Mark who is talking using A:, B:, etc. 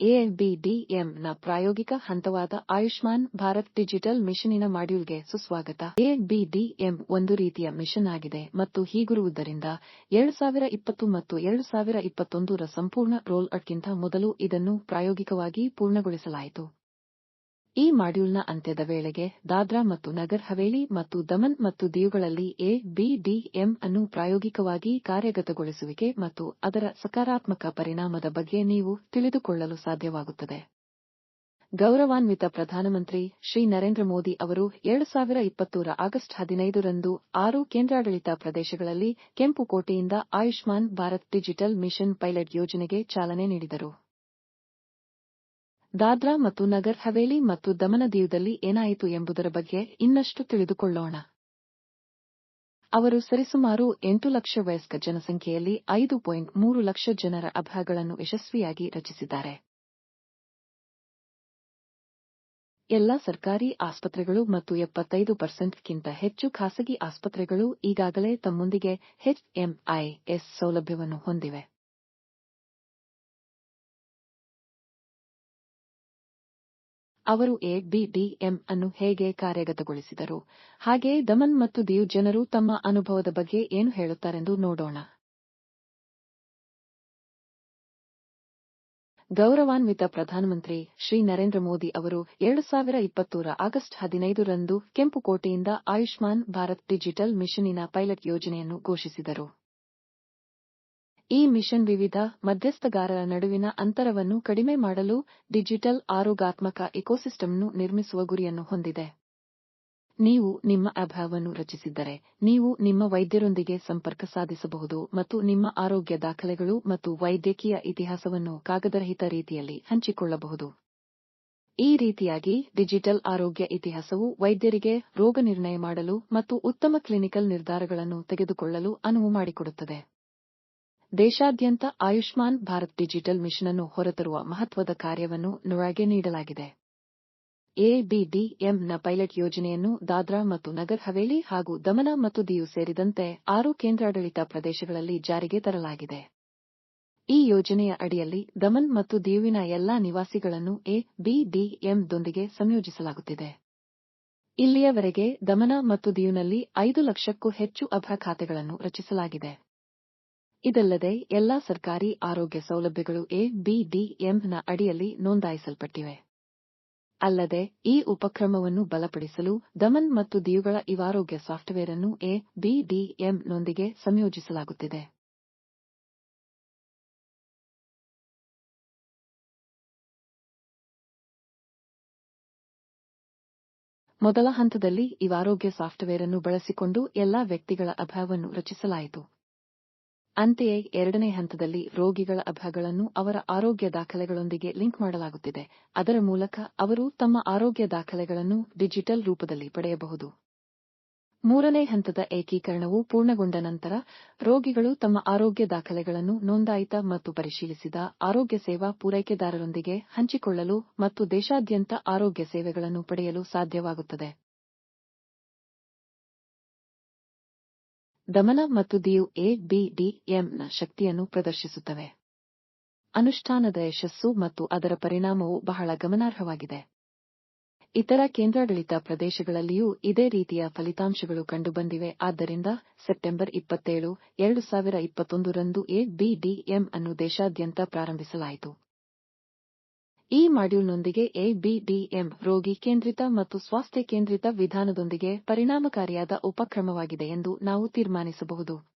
A: ಎಬಿಡಿಎಂನ ಪ್ರಾಯೋಗಿಕ ಹಂತವಾದ ಆಯುಷ್ಮಾನ್ ಭಾರತ್ ಡಿಜಿಟಲ್ ಮಿಷನ್ನಿನ ಮಾಡ್ಯೂಲ್ಗೆ ಸುಸ್ವಾಗತ. ಎಬಿಡಿಎಂ ಒಂದು ರೀತಿಯ ಮಿಷನ್ ಆಗಿದೆ ಮತ್ತು ಹೀಗಿರುವುದರಿಂದ ಎರಡು ಸಾವಿರ ಇಪ್ಪತ್ತು ಮತ್ತು ಎರಡು ಸಾವಿರ ಇಪ್ಪತ್ತೊಂದರ ಸಂಪೂರ್ಣ ರೋಲ್ ಔಟ್ಗಿಂತ ಮೊದಲು ಇದನ್ನು ಪ್ರಾಯೋಗಿಕವಾಗಿ ಪೂರ್ಣಗೊಳಿಸಲಾಯಿತು. ಈ ಮಾಡ್ಯೂಲ್ನ ಅಂತ್ಯದ ವೇಳೆಗೆ ದಾದ್ರಾ ಮತ್ತು ನಗರ್ ಹವೇಲಿ ಮತ್ತು ದಮನ್ ಮತ್ತು ದಿಯುಗಳಲ್ಲಿ ಎಬಿಡಿಎಂ ಅನ್ನು ಪ್ರಾಯೋಗಿಕವಾಗಿ ಕಾರ್ಯಗತಗೊಳಿಸುವಿಕೆ ಮತ್ತು ಅದರ ಸಕಾರಾತ್ಮಕ ಪರಿಣಾಮದ ಬಗ್ಗೆ ನೀವು ತಿಳಿದುಕೊಳ್ಳಲು ಸಾಧ್ಯವಾಗುತ್ತದೆ. ಗೌರವಾನ್ವಿತ ಪ್ರಧಾನಮಂತ್ರಿ ಶ್ರೀ ನರೇಂದ್ರ ಮೋದಿ ಅವರು ಎರಡು ಸಾವಿರ ಇಪ್ಪತ್ತೂರ ಆಗಸ್ಟ್ ಹದಿನೈದರಂದು ಆರು ಕೇಂದ್ರಾಡಳಿತ ಪ್ರದೇಶಗಳಲ್ಲಿ ಕೆಂಪು ಕೋಟೆಯಿಂದ Ayushman Bharat digital mission pilot ಯೋಜನೆಗೆ ಚಾಲನೆ ನೀಡಿದರು. ದಾದ್ರಾ ಮತ್ತು ನಗರ್ ಹವೇಲಿ ಮತ್ತು ದಮನ ದೀವದಲ್ಲಿ ಏನಾಯಿತು ಎಂಬುದರ ಬಗ್ಗೆ ಇನ್ನಷ್ಟು ತಿಳಿದುಕೊಳ್ಳೋಣ. ಅವರು ಸರಿಸುಮಾರು ಎಂಟು ಲಕ್ಷ ವಯಸ್ಕ ಜನಸಂಖ್ಯೆಯಲ್ಲಿ ಐದು ಪಾಯಿಂಟ್ ಮೂರು ಲಕ್ಷ ಜನರ ಅಭಯಗಳನ್ನು ಯಶಸ್ವಿಯಾಗಿ ರಚಿಸಿದ್ದಾರೆ. ಎಲ್ಲಾ ಸರ್ಕಾರಿ ಆಸ್ಪತ್ರೆಗಳು ಮತ್ತು ಎಪ್ಪತ್ತೈದು ಪರ್ಸೆಂಟ್ಗಿಂತ ಹೆಚ್ಚು ಖಾಸಗಿ ಆಸ್ಪತ್ರೆಗಳು ಈಗಾಗಲೇ ತಮ್ಮೊಂದಿಗೆ ಎಚ್ಎಂಐಎಸ್ ಸೌಲಭ್ಯವನ್ನು ಹೊಂದಿವೆ. ಅವರು ಎಬಿಡಿಎಂ ಅನ್ನು ಹೇಗೆ ಕಾರ್ಯಗತಗೊಳಿಸಿದರು? ಹಾಗೆಯೇ ದಮನ್ ಮತ್ತು ದಿಯು ಜನರು ತಮ್ಮ ಅನುಭವದ ಬಗ್ಗೆ ಏನು ಹೇಳುತ್ತಾರೆಂದು ನೋಡೋಣ. ಗೌರವಾನ್ವಿತ ಪ್ರಧಾನಮಂತ್ರಿ ಶ್ರೀ ನರೇಂದ್ರ ಮೋದಿ ಅವರು ಎರಡು ಸಾವಿರ ಇಪ್ಪತ್ತರ ಆಗಸ್ಟ್ ಹದಿನೈದರಂದು ಕೆಂಪು ಕೋಟೆಯಿಂದ ಆಯುಷ್ಮಾನ್ ಭಾರತ್ ಡಿಜಿಟಲ್ ಮಿಷನ್ನಿನ ಪೈಲಟ್ ಯೋಜನೆಯನ್ನು ಘೋಷಿಸಿದರು. ಈ ಮಿಷನ್ ವಿವಿಧ ಮಧ್ಯಸ್ಥಗಾರರ ನಡುವಿನ ಅಂತರವನ್ನು ಕಡಿಮೆ ಮಾಡಲು ಡಿಜಿಟಲ್ ಆರೋಗ್ಯಾತ್ಮಕ ಇಕೋಸಿಸ್ಟಮ್ನ್ನು ನಿರ್ಮಿಸುವ ಗುರಿಯನ್ನು ಹೊಂದಿದೆ. ನೀವು ನಿಮ್ಮ ಅಭಾವವನ್ನು ರಚಿಸಿದ್ದರೆ, ನೀವು ನಿಮ್ಮ ವೈದ್ಯರೊಂದಿಗೆ ಸಂಪರ್ಕ ಸಾಧಿಸಬಹುದು ಮತ್ತು ನಿಮ್ಮ ಆರೋಗ್ಯ ದಾಖಲೆಗಳು ಮತ್ತು ವೈದ್ಯಕೀಯ ಇತಿಹಾಸವನ್ನು ಕಾಗದರಹಿತ ರೀತಿಯಲ್ಲಿ ಹಂಚಿಕೊಳ್ಳಬಹುದು. ಈ ರೀತಿಯಾಗಿ ಡಿಜಿಟಲ್ ಆರೋಗ್ಯ ಇತಿಹಾಸವು ವೈದ್ಯರಿಗೆ ರೋಗನಿರ್ಣಯ ಮಾಡಲು ಮತ್ತು ಉತ್ತಮ ಕ್ಲಿನಿಕಲ್ ನಿರ್ಧಾರಗಳನ್ನು ತೆಗೆದುಕೊಳ್ಳಲು ಅನುವು ಮಾಡಿಕೊಡುತ್ತದೆ. ದೇಶಾದ್ಯಂತ ಆಯುಷ್ಮಾನ್ ಭಾರತ್ ಡಿಜಿಟಲ್ ಮಿಷನ್ ಅನ್ನು ಹೊರತರುವ ಮಹತ್ವದ ಕಾರ್ಯವನ್ನು ನೊರಾಗೆ ನೀಡಲಾಗಿದೆ. ಎಬಿಡಿಎಂನ ಪೈಲಟ್ ಯೋಜನೆಯನ್ನು ದಾದ್ರಾ ಮತ್ತು ನಗರ್ ಹವೇಲಿ ಹಾಗೂ ದಮನ ಮತ್ತು ದಿಯು ಸೇರಿದಂತೆ ಆರು ಕೇಂದ್ರಾಡಳಿತ ಪ್ರದೇಶಗಳಲ್ಲಿ ಜಾರಿಗೆ ತರಲಾಗಿದೆ. ಈ ಯೋಜನೆಯ ಅಡಿಯಲ್ಲಿ ದಮನ್ ಮತ್ತು ದಿಯುವಿನ ಎಲ್ಲಾ ನಿವಾಸಿಗಳನ್ನು ಎಬಿಡಿಎಂದೊಂದಿಗೆ ಸಂಯೋಜಿಸಲಾಗುತ್ತಿದೆ. ಇಲ್ಲಿಯವರೆಗೆ ದಮನ ಮತ್ತು ದಿಯುನಲ್ಲಿ ಐದು ಲಕ್ಷಕ್ಕೂ ಹೆಚ್ಚು ಅಭ್ರ ಖಾತೆಗಳನ್ನು ರಚಿಸಲಾಗಿದೆ. ಇದಲ್ಲದೆ ಎಲ್ಲಾ ಸರ್ಕಾರಿ ಆರೋಗ್ಯ ಸೌಲಭ್ಯಗಳು ಎಬಿಡಿಎಂನ ಅಡಿಯಲ್ಲಿ ನೋಂದಾಯಿಸಲ್ಪಟ್ಟಿವೆ. ಅಲ್ಲದೆ ಈ ಉಪಕ್ರಮವನ್ನು ಬಲಪಡಿಸಲು ದಮನ್ ಮತ್ತು ದಿಯುಗಳ ಇವಾರೋಗ್ಯ ಸಾಫ್ಟ್ವೇರ್ ಅನ್ನು ಎಬಿಡಿಎಂನೊಂದಿಗೆ ಸಂಯೋಜಿಸಲಾಗುತ್ತಿದೆ. ಮೊದಲ ಹಂತದಲ್ಲಿ ಇವಾರೋಗ್ಯ ಸಾಫ್ಟ್ವೇರ್ ಅನ್ನು ಬಳಸಿಕೊಂಡು ಎಲ್ಲಾ ವ್ಯಕ್ತಿಗಳ ಅಭಾವವನ್ನು ರಚಿಸಲಾಯಿತು. ಅಂತೆಯೇ ಎರಡನೇ ಹಂತದಲ್ಲಿ ರೋಗಿಗಳ ಅಭಗಳನ್ನು ಅವರ ಆರೋಗ್ಯ ದಾಖಲೆಗಳೊಂದಿಗೆ ಲಿಂಕ್ ಮಾಡಲಾಗುತ್ತಿದೆ. ಅದರ ಮೂಲಕ ಅವರು ತಮ್ಮ ಆರೋಗ್ಯ ದಾಖಲೆಗಳನ್ನು ಡಿಜಿಟಲ್ ರೂಪದಲ್ಲಿ ಪಡೆಯಬಹುದು. ಮೂರನೇ ಹಂತದ ಏಕೀಕರಣವು ಪೂರ್ಣಗೊಂಡ ನಂತರ ರೋಗಿಗಳು ತಮ್ಮ ಆರೋಗ್ಯ ದಾಖಲೆಗಳನ್ನು ನೋಂದಾಯಿತ ಮತ್ತು ಪರಿಶೀಲಿಸಿದ ಆರೋಗ್ಯ ಸೇವಾ ಪೂರೈಕೆದಾರರೊಂದಿಗೆ ಹಂಚಿಕೊಳ್ಳಲು ಮತ್ತು ದೇಶಾದ್ಯಂತ ಆರೋಗ್ಯ ಸೇವೆಗಳನ್ನು ಪಡೆಯಲು ಸಾಧ್ಯವಾಗುತ್ತದೆ. ದಮನ ಮತ್ತು ದಿಯು ಎಬಿಡಿಎಂನ ಶಕ್ತಿಯನ್ನು ಪ್ರದರ್ಶಿಸುತ್ತವೆ. ಅನುಷ್ಠಾನದ ಯಶಸ್ಸು ಮತ್ತು ಅದರ ಪರಿಣಾಮವು ಬಹಳ ಗಮನಾರ್ಹವಾಗಿದೆ. ಇತರ ಕೇಂದ್ರಾಡಳಿತ ಪ್ರದೇಶಗಳಲ್ಲಿಯೂ ಇದೇ ರೀತಿಯ ಫಲಿತಾಂಶಗಳು ಕಂಡುಬಂದಿವೆ. ಆದ್ದರಿಂದ ಸೆಪ್ಟೆಂಬರ್ ಇಪ್ಪತ್ತೇಳು, ಎರಡು ಸಾವಿರ ಇಪ್ಪತ್ತೊಂದರಂದು ಎಬಿಡಿಎಂ ಅನ್ನು ದೇಶಾದ್ಯಂತ ಪ್ರಾರಂಭಿಸಲಾಯಿತು. ಈ ಮಾಡ್ಯೂಲ್ನೊಂದಿಗೆ ಎಬಿಡಿಎಂ ರೋಗಿ ಕೇಂದ್ರಿತ ಮತ್ತು ಸ್ವಾಸ್ಥ್ಯ ಕೇಂದ್ರಿತ ವಿಧಾನದೊಂದಿಗೆ ಪರಿಣಾಮಕಾರಿಯಾದ ಉಪಕ್ರಮವಾಗಿದೆ ಎಂದು ನಾವು ತೀರ್ಮಾನಿಸಬಹುದು.